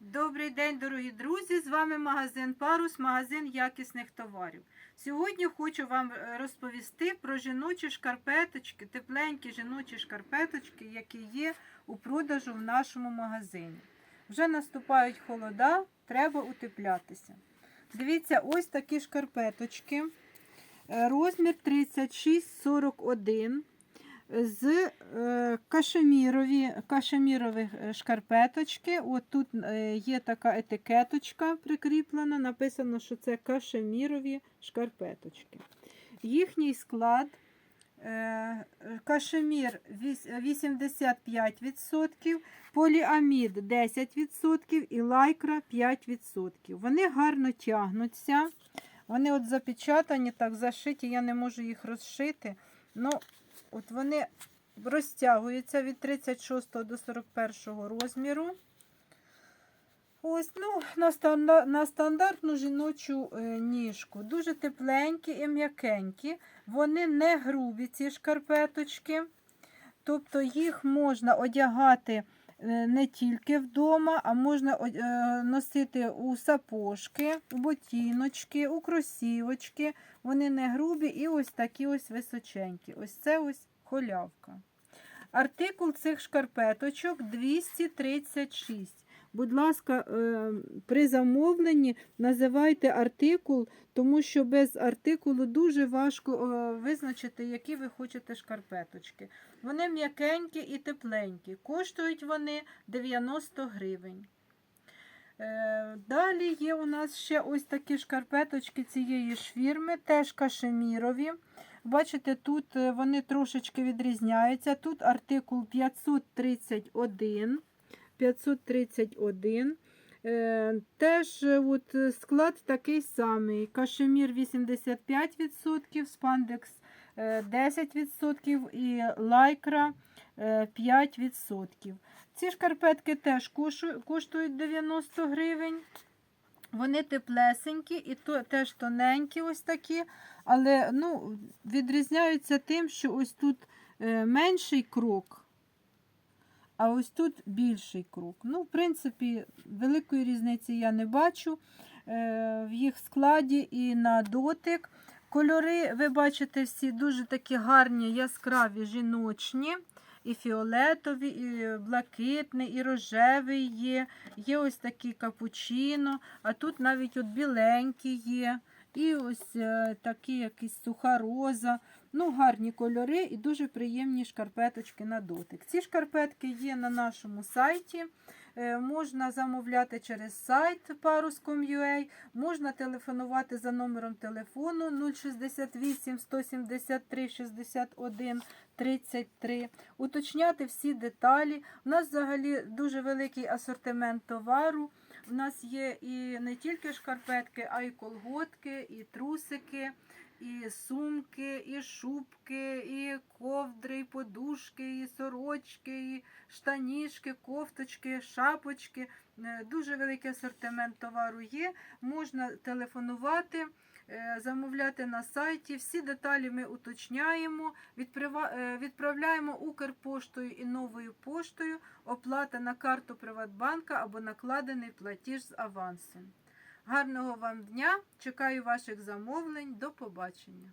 Добрий день, дорогі друзі! З вами магазин Парус, магазин якісних товарів. Сьогодні хочу вам е, розповісти про жіночі шкарпеточки, тепленькі жіночі шкарпеточки, які є у продажу в нашому магазині. Вже наступають холода, треба утеплятися. Дивіться, ось такі шкарпеточки. Е, Розмір 36-41 з е, кашемірові, е, шкарпеточки. От тут е, є така етикеточка прикріплена, написано, що це кашемірові шкарпеточки. Їхній склад е, кашемір 85%, поліамід 10% і лайкра 5%. Вони гарно тягнуться. Вони от запечатані, так зашиті, я не можу їх розшити. Ну, От вони розтягуються від 36 до 41 розміру. Ось, ну, на, стандар, на стандартну жіночу е, ніжку. Дуже тепленькі і м'якенькі. Вони не грубі, ці шкарпеточки. Тобто їх можна одягати не тільки вдома, а можна е, носити у сапожки, у ботіночки, у кросівочки. Вони не грубі і ось такі ось височенькі. Ось це ось холявка. Артикул цих шкарпеточок 236. Будь ласка, е, при замовленні називайте артикул, тому що без артикулу дуже важко е, визначити, які ви хочете шкарпеточки. Вони м'якенькі і тепленькі. Коштують вони 90 гривень. Е, Далі є у нас ще ось такі шкарпеточки цієї ж фірми, теж кашемірові. Бачите, тут вони трошечки відрізняються. Тут артикул 531. 531. Е, Теж е, от, е, склад такий самий. Кашемір 85%, спандекс е, 10% і лайкра е, 5%. Ці шкарпетки теж коштують 90 гривень. Вони теплесенькі і то, теж тоненькі, ось такі, але ну, відрізняються тим, що ось тут менший крок, а ось тут більший крок. Ну, в принципі, великої різниці я не бачу е, в їх складі і на дотик. Кольори, ви бачите, всі дуже такі гарні, яскраві, жіночні. І фіолетові, і блакитний, і рожевий є. Є ось такі капучино, а тут навіть от біленькі є. І ось е, такі якісь суха роза. Ну, гарні кольори і дуже приємні шкарпеточки на дотик. Ці шкарпетки є на нашому сайті. Е, Можна замовляти через сайт parus.com.ua, можна телефонувати за номером телефону 068 173 61 33, уточняти всі деталі. У нас взагалі дуже великий асортимент товару. У нас є і не тільки шкарпетки, а й колготки, і трусики, і сумки, і шубки, і ковдри, і подушки, і сорочки, і штанішки, кофточки, шапочки. Е, Дуже великий асортимент товару є. Можна телефонувати. е, Замовляти на сайті. Всі деталі ми уточняємо, е, відправляємо Укрпоштою і новою поштою, оплата на карту Приватбанка або накладений платіж з авансом. Гарного вам дня! Чекаю ваших замовлень. До побачення!